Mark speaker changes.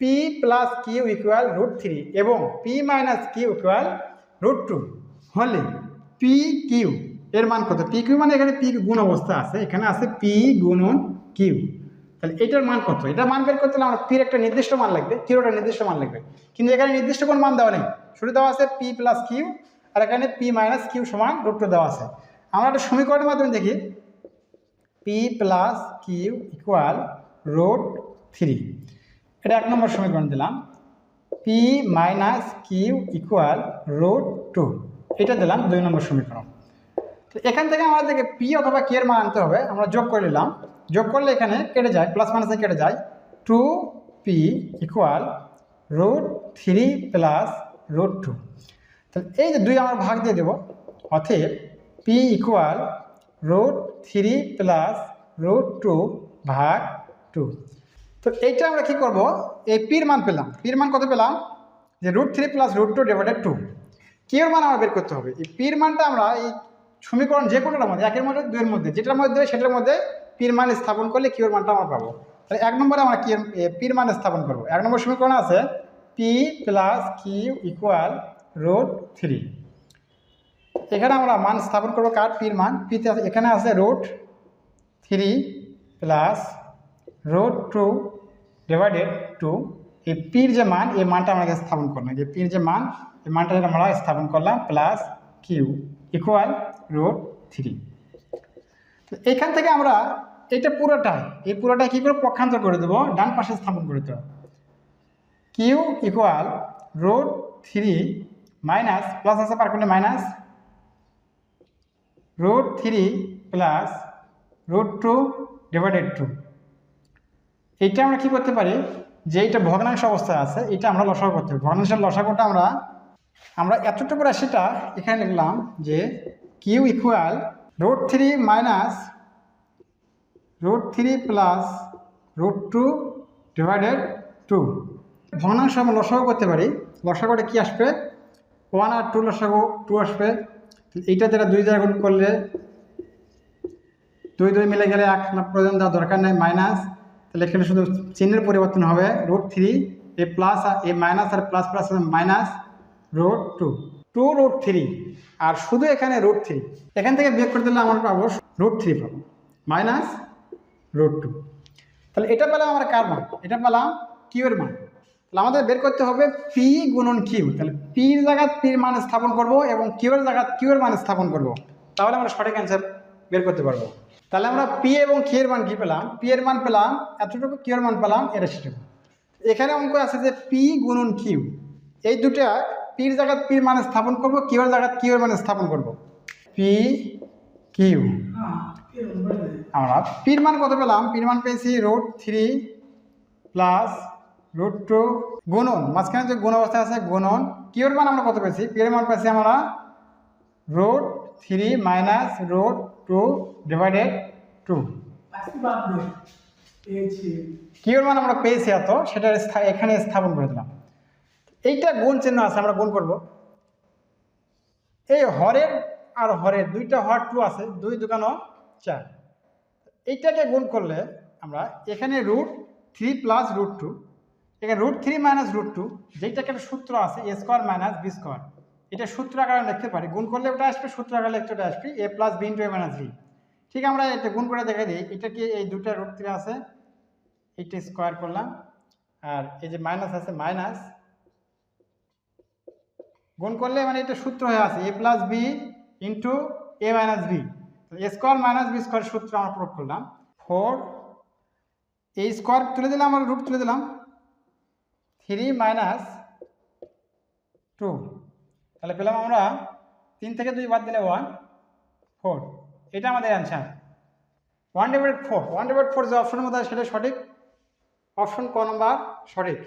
Speaker 1: P plus Q equal root three এবং P minus Q equal root two হলে P Q এর মান কত? পি কিউ মানে এখানে পি গুণ অবস্থা আছে, এখানে আছে পি গুণন কিউ তাহলে এটার মান কত? এটা মান বের করতে হলে আমার পির একটা নির্দিষ্ট মান লাগবে কিউর একটা নির্দিষ্ট মান লাগবে। কিন্তু এখানে নির্দিষ্ট কোন মান দেওয়া নেই। শুরু দেওয়া আছে পি প্লাস কিউ আর এখানে পি মাইনাস কিউ সমান রুট টু দেওয়া আছে। আমরা একটা সমীকরণের মাধ্যমে দেখি। P plus Q equal root three এটা এক নম্বর সমীকরণ দিলাম। P minus Q equal root two এটা দিলাম দুই নম্বর সমীকরণ। তো এখান থেকে আমাদেরকে পি অথবা কে এর মান আনতে হবে। আমরা যোগ করে নিলাম। যোগ করলে এখানে কেটে যায় প্লাস মাইনাসে কেটে যায়। Two P equal root three plus root two তাহলে এই যে দুই আমরা ভাগ দিয়ে দেবো। অতএব P equal root three plus root two ভাগ টু তো এইটা আমরা কি করব? এই পির মান পেলাম। পির মান কত পেলাম? যে root three plus root two divided two কিউর মান আমরা বের করতে হবে? এই পির মানটা আমরা এই সমীকরণ যে কোনোটার মধ্যে, একের মধ্যে, দুইয়ের মধ্যে, যেটার মধ্যে, সেটার মধ্যে পির মান স্থাপন করলে কিউর মানটা আমরা পাবো? তাহলে এক নম্বরে আমরা কি পির মান স্থাপন করব? এক নম্বর সমীকরণ আছে P plus Q equal root three এখানে আমরা মান স্থাপন করব কার? পির মান। পিতে এখানে আছে root three plus root two divided two এই পির যে মান, এই মানটা আমাকে স্থাপন করলাম। যে পির যে মান, এই মানটা আমরা স্থাপন করলাম plus Q equal root three এখান থেকে আমরা এটা পুরোটাই, এই পুরোটাই কী করে পক্ষান্তর করে দেবো? ডান পাশে স্থাপন করে দেবো Q equal root three minus plus আছে পার করলে minus root three plus root two divided two এইটা আমরা কি করতে পারি? যে এটা ভগ্নাংশ অবস্থায় আছে, এটা আমরা লসাগু করতে পারি। ভগ্নাংশের লসাগুটা আমরা আমরা এতটুকু রাশিটা এখানে লিখলাম যে Q equal root three minus root three plus root two divided two ভগ্নাংশ আমরা লসাগু করতে পারি। লসাগুটা কি আসবে? ওয়ান আর টু লসাগু টু আসবে। এইটা যেটা দুই জায়গা করলে দুই দুই মিলে গেলে এক প্রয়োজন দেওয়ার দরকার নেই মাইনাস তাহলে এখানে শুধু চিহ্নের পরিবর্তন হবে রুট থ্রি এ প্লাস আর A minus R plus plus minus root two two root three আর শুধু এখানে রুট থ্রি এখান থেকে বিয়োগ করে দিলে আমরা পাবো রুট থ্রি পাবো। মাইনাস রুট টু তাহলে এটা পেলাম আমরা কার মান? এটা পেলাম কিউর মান। তাহলে আমাদের বের করতে হবে পি গুণন কিউ তাহলে পির জায়গায় পির মান স্থাপন করব এবং কিউর জায়গায় কিউর মান স্থাপন করব। তাহলে আমরা সঠিক অ্যান্সার বের করতে পারব। তাহলে আমরা পি এবং কিউর মান কি পেলাম? পি এর মান পেলাম, এতটুকু কিউর মান পেলাম, এটা সেটুকু। এখানে অঙ্ক আছে যে পি গুণন কিউ এই দুটা পির জায়গায় পির মান স্থাপন করব কিউর জায়গায় কিউর মান স্থাপন করব। পি কিউ আমরা পির মান কত পেলাম? পির মান পেয়েছি root three plus root two গুণন। মাঝখানে যে গুণ অবস্থা আছে, গুণন। কিউর মান আমরা কত পেয়েছি? পির মান পেয়েছি আমরা root three minus root two divided two কিউর মান আমরা পেয়েছি এত? সেটা এখানে স্থাপন করে দিলাম। এইটা গুণ চিহ্ন আছে, আমরা গুণ করব। এই হরের আর হরের, দুইটা হর টু আছে, দুই দুকানো চার। এইটাকে গুণ করলে আমরা এখানে root three plus root two এখানে root three minus root two যেইটাকে একটা সূত্র আছে A square minus B square এটা সূত্র আকারে লিখতে পারি। গুণ করলে ওটা আসবে, সূত্র আকারে লিখতে ওটা আসবে। A plus B into A minus B ঠিক আমরা এটা গুণ করে দেখে দিই। এটা কি এই দুটা রুট থ্রি আছে? এইটা স্কোয়ার করলাম। আর এই যে মাইনাস আছে মাইনাস গুণ করলে মানে এটা সূত্র হয়ে আছে। A plus B into A minus B A square minus B square সূত্র আমরা প্রয়োগ করলাম। ফোর এই স্কোয়ার তুলে দিলাম, আমরা রুট তুলে দিলাম। থ্রি মাইনাস টু তাহলে পেলাম আমরা তিন থেকে দুই বাদ দিলে ওয়ান ফোর এটা আমাদের answer one divide four one divide four যে অপশনের মধ্যে সেটা সঠিক। অপশন ক নম্বর সঠিক।